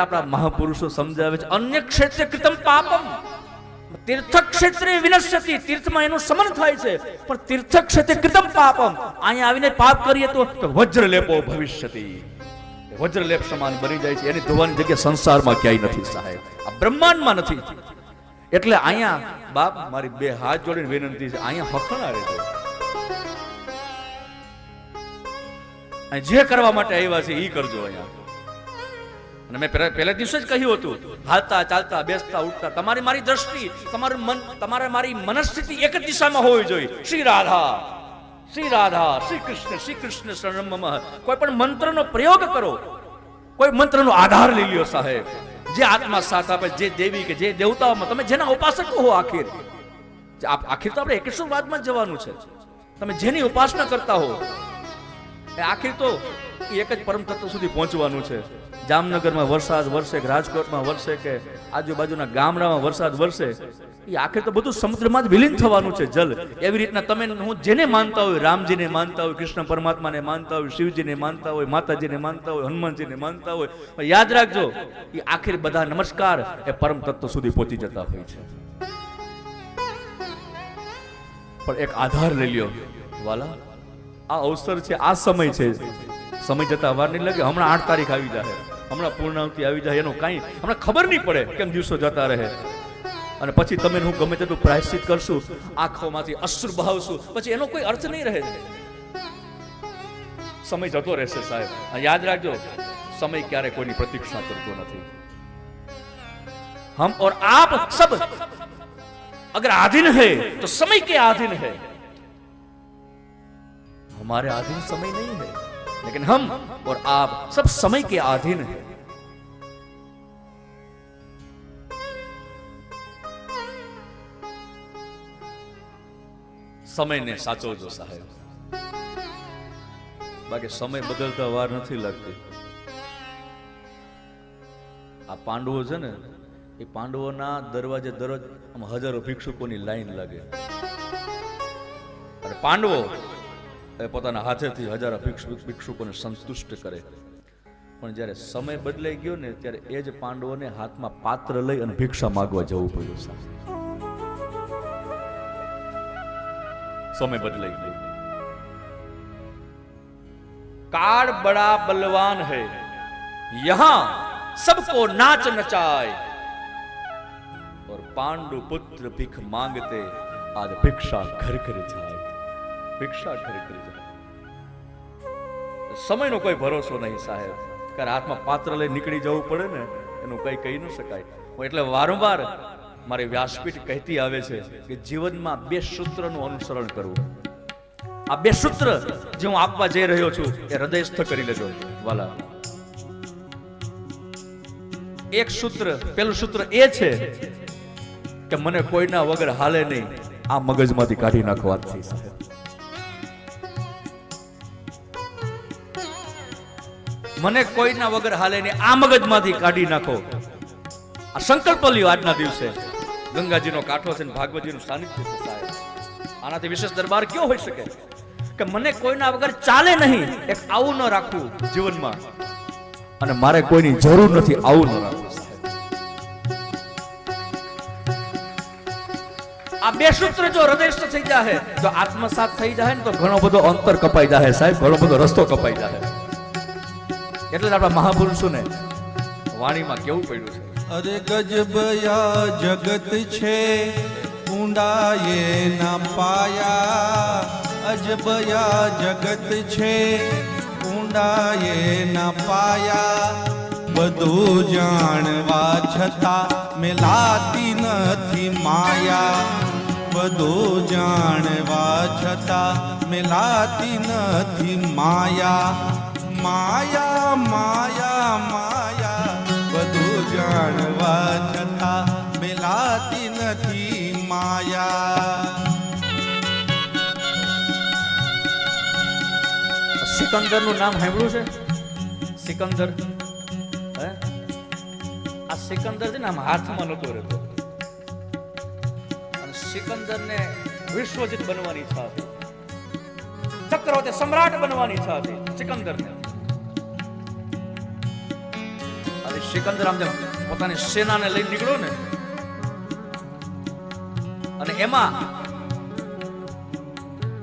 આપણા મહાપુરુષો સમજાવે છે, અન્ય ક્ષેત્રે કૃતમ પાપમ. તીર્થ ક્ષેત્રે વિનશ્યતિ, તીર્થમાં એનું સમન થાય છે, પણ તીર્થ ક્ષેત્રે કૃતમ પાપમ. અહીંયા આવીને પાપ કરીએ તો તો વજ્ર લેપો ભવિષ્યતિ. વજ્ર લેપ સમાન બની જાય છે, એની ધોવાની જગ્યા સંસારમાં ક્યાંય નથી સાહેબ. આ બ્રહ્માંડમાં નથી. એટલે અહીંયા બાપ મારી બે હાથ જોડીને વિનંતી છે, અહીંયા હખણા છે. જે કરવા માટે આવ્યા છે એ કરજો અહીંયા. અને મેં પહેલા દિવસે જ કહ્યું હતું, હાલતા, ચાલતા, બેસતા, ઉઠતા, તમારી મારી દ્રષ્ટિ, તમારું મન, તમારે મારી મનસ્થિતિ એક જ દિશામાં હોવી જોઈએ. શ્રી રાધા શ્રી રાધા, શ્રી કૃષ્ણ શ્રી કૃષ્ણ શરણમ કોઈ પણ મંત્રનો પ્રયોગ કરો. કોઈ મંત્રનો આધાર લઈ લ્યો સાહેબ. જે આત્મા સાથ આપે, જે દેવી કે જે દેવતાઓમાં, તમે જેના ઉપાસક હો આખિર. આપ- તો આપણે એકેશ્વરવાદમાં જવાનું છે. તમે જેની ઉપાસના કરતા હો આખીર તો એક જ પરમ તત્વ સુધી પહોંચવાનું છે. જામનગરમાં વરસાદ વરસે કે રાજકોટમાં વરસે કે આજુબાજુના ગામડામાં વરસાદ વરસે, એ આખરે તો બધું સમુદ્રમાં જ વિલીન થવાનું છે જલ. એવી રીતના તમે હું જેને માનતા હોય, રામજીને માનતા હોય, કૃષ્ણ પરમાત્માને માનતા હોય, શિવજીને માનતા હોય, માતાજીને માનતા હોય, હનુમાનજીને માનતા હોય યાદ રાખજો, એ આખરે બધા નમસ્કાર, એ પરમ તત્વ સુધી પહોંચી જતા હોય છે. પણ એક આધાર લઈ લ્યો, વાલા. આ અવસર છે, આ સમય છે. સમય જતા વાર નહીં લાગે. હમણાં આઠ તારીખ આવી જાય હમણાં પૂર્ણાવતી આવી જાય એનો કાંઈ હમણાં ખબર નહીં પડે કેમ દિવસો જતા રહે. અને પછી તમે હું ગમે તેટલું પ્રાયશ્ચિત કરશું, આંખોમાંથી અશ્રુ બહાવશું, પછી એનો કોઈ અર્થ નહીં રહે. સમય જતો રહેશે સાહેબ. યાદ રાખજો, સમય ક્યારે કોઈની પ્રતીક્ષા કરતો નથી. હમ ઓર આપ સબ, અગર આધીન હૈ, તો સમય કે આધીન હૈ? हमारे आधीन समय नहीं है लेकिन हम और आप सब समय के आधीन है સમયને સાચવજો સાહેબ બાકી સમય બદલતા વાર નથી લાગતી આ પાંડવો છે ને એ પાંડવોના દરવાજે દરરોજ આમ હજારો ભિક્ષુકોની લાઈન લાગે અને પાંડવો એ પોતાના હાથેથી હજારો ભિક્ષુ ભિક્ષુકોને સંતુષ્ટ કરે પણ જ્યારે સમય બદલાઈ ગયો ને ત્યારે એ જ પાંડવોને હાથમાં પાત્ર લઈ અને ભિક્ષા માગવા જવું પડ્યું સાહેબ. સમય બદલાઈ ગયો काल बड़ा बलवान है यहां सबको नाच नचाए और पांडु पुत्र भीख मांगते आज भिक्षा घर घर जाए ભિક્ષા ઘરે ઘરે જાય સમયનો કોઈ ભરોસો નહીં સાહેબ. કારણ હાથમાં પાત્ર લઈ નીકળી જવું પડે ને, એનું કંઈ કહી ન શકાય. હું એટલે વારંવાર મારી વ્યાસપીઠ કહેતી આવે છે કે જીવનમાં બે સૂત્રનું અનુસરણ કરવું. આ બે સૂત્ર જે હું આપવા જઈ રહ્યો છું, એ હૃદયસ્થ કરી લેજો. વાલા. એક સૂત્ર પેલું સૂત્ર એ છે કે મને કોઈના વગર હાલે નહીં. આ મગજમાંથી કાઢી નાખવાથી, સાહેબ. મને કોઈના વગર હાલે નહીં આ મગજમાંથી કાઢી નાખો. આ સંકલ્પ લ્યો આજના દિવસે. ગંગાજીનો કાંઠો છે ને ભાગવતજીનું સાનિધ્ય છે સાહેબ. આનાથી વિશેષ દરબાર કયો હોઈ શકે? કે મને કોઈના વગર ચાલે નહીં, એક આવું ન રાખવું જીવનમાં. અને મારે કોઈની જરૂર નથી આવું ન રાખવું આ બે સૂત્ર જો હૃદયસ્થ થઈ જાય તો આત્મસાત થઈ જાય ને તો ઘણો બધો અંતર કપાઈ જાય સાહેબ, ઘણો બધો રસ્તો કપાઈ જાય એટલે જ આપણા મહાપુરુષોને વાણીમાં કેવું પડ્યું છે? અરે ગજબયા જગત છે ઊંડાએ ના પાયા. અજબયા જગત છે ઊંડાએ ના પાયા. બધું જાણવા છતાં મેલાતી નથી માયા. બધું જાણવા છતાં મેલાતી નથી માયા. માયા માયા માયા, બધું જાણવા છતાં મેલાતી નથી માયા. સિકંદરનું નામ સાંભળ્યું છે? સિકંદર. હે? આ સિકંદર છે ને આમ હાથમાં નતો રહેતો. અને સિકંદર ને વિશ્વજીત બનવાની ઈચ્છા હતી. ચક્રવર્તી સમ્રાટ બનવાની ઈચ્છા હતી સિકંદર અને સિકંદર આમ જેમ પોતાની સેનાને લઈને નીકળ્યો ને, અને એમાં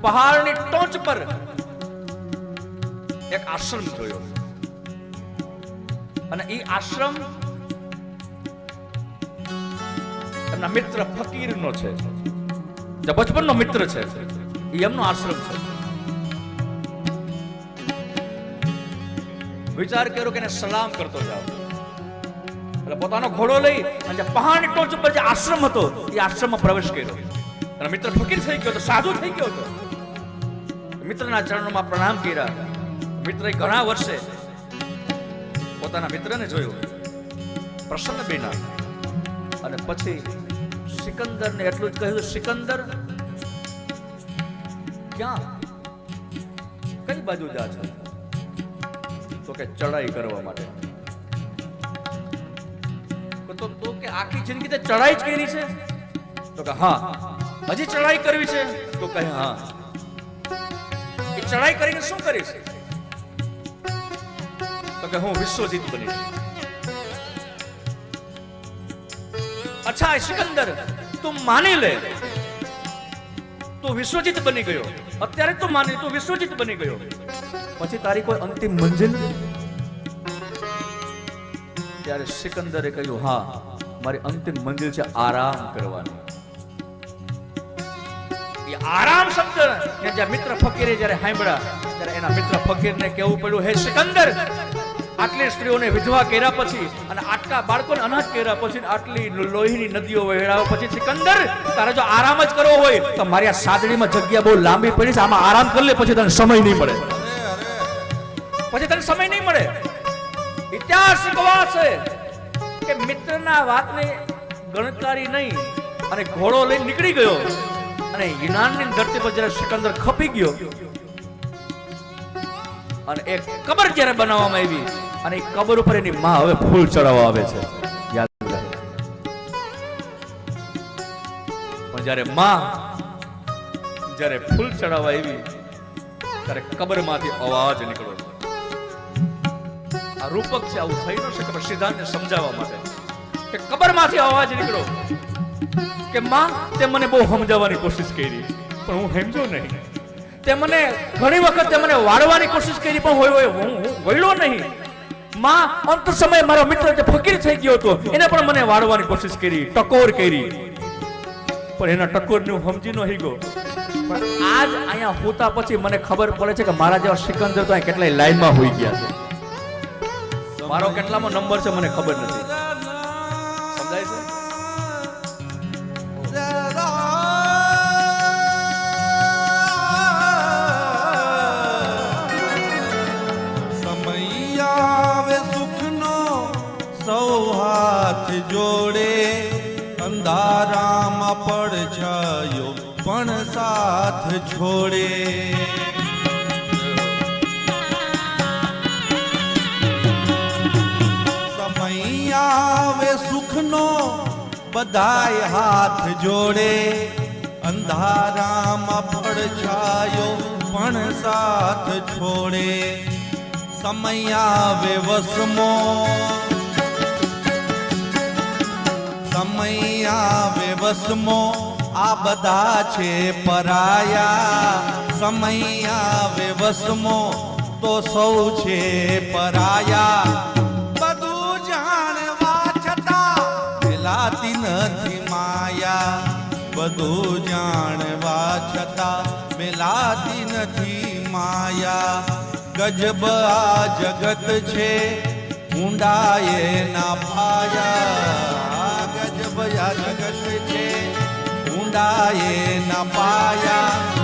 પહાડની ટોચ પર એક આશ્રમ જોયો. અને એ આશ્રમ એમના મિત્ર ફકીરનો છે. જે બચપનનો મિત્ર છે. એ એમનો આશ્રમ છે. વિચાર કર્યો કે એને સલામ કરતો જાવ એટલે પોતાનો ઘોડો લઈ અને પહાડ ટોચ ઉપર જે આશ્રમ હતો, એ આશ્રમમાં પ્રવેશ કર્યો. અને મિત્ર ફકીર થઈ ગયો હતો, સાધુ થઈ ગયો હતો. મિત્રના ચરણોમાં પ્રણામ કર્યા. મિત્રએ ઘણા વર્ષે પોતાના મિત્રને જોયો. પ્રસન્ન બિના અને પછી સિકંદરને એટલું જ કહ્યું સિકંદર, ક્યાં? કઈ બાજુ જા છો? તો કે ચડાઈ કરવા માટે. તો તો કે આખી જિંદગી તે ચડાઈ જ કરી છે. તો કે હા, હજી ચડાઈ કરવી છે? તો કહે હા. એ ચડાઈ કરીને શું કરીશ તો કે હું વિશ્વજીત બનીશ અચ્છા, સિકંદર, તું માની લે. તું વિશ્વજીત બની ગયો. અત્યારે તું માની, તું વિશ્વજીત બની ગયો. પછી તારી કોઈ અંતિમ મંજિલ? ત્યારે સિકંદરે કહ્યું હા મારી અંતિમ મંદિર છે આરામ કરવાનો. એ આરામ શબ્દ કે જ્યાં મિત્ર ફકીરે જ્યારે સાંભળ્યા ત્યારે એના મિત્ર ફકીરને કેવું પડ્યું હે સિકંદર આટલી સ્ત્રીઓને વિધવા કર્યા પછી અને આટલા બાળકોને અનાજ કર્યા પછી આટલી લોહીની નદીઓ વહેડાવ્યા પછી સિકંદર તારે જો આરામ જ કરવો હોય તો મારી આ સાદડીમાં જગ્યા બહુ લાંબી પડી છે. આમાં આરામ કરી લે પછી તને સમય નહીં મળે. પછી તને સમય નહીં મળે. ઇતિહાસ શીખવા છે કે મિત્રના વાતને ગણકારી નહીં અને ઘોડો લઈને નીકળી ગયો અને યુનાનની ધરતી પર જ્યારે સિકંદર ખપી ગયો અને એક કબર જ્યારે બનાવવામાં આવી અને એ કબર ઉપર એની માં હવે ફૂલ ચડાવવા આવે છે. જ્યારે માં જ્યારે ફૂલ ચડાવવા આવી, ત્યારે કબરમાંથી અવાજ નીકળ્યો. આ રૂપક છે, આવું થઈ ન શકે સિદ્ધાંતને સમજાવવા માટે? કે કબરમાંથી અવાજ નીકળ્યો કે, માં, તે મને બહુ સમજાવવાની કોશિશ કરી. પણ હું સમજો નહીં. તે મને ઘણી વખત તે મને વાળવાની કોશિશ કરી, પણ હોય હોય, હું વળ્યો નહીં. માં, અંત સમયે મારો મિત્ર જે ફકીર થઈ ગયો હતો, એને પણ મને વાળવાની કોશિશ કરી, ટકોર કરી. પણ એના ટકોરને હું સમજી ન ગયો પણ આજ અહીંયા હોતા પછી મને ખબર પડે છે કે મારા જેવા સિકંદર તો અહીંયા કેટલાય લાઈનમાં હોઈ ગયા છે. મારો કેટલામો નંબર છે મને ખબર નથી. સમજાય છે? હાથ જોડે. અંધારામાં પડછાયો પણ સાથ છોડે. સુખનો બધાય હાથ જોડે. અંધારામાં પડછાયો પણ સાથ છોડે. સમય આવે વસમો. સમય વસમો. આ બધા છે પરાયા. સમય આવે વસમો તો સૌ છે પરાયા. પેલાતી નથી માયા. બધું જાણવા છતાં મેલાતી નથી માયા. ગજબ આ જગત છે, ઊંડાએ ના પાયા. ગજબ આ જગત છે, ઊંડાએ ના પાયા.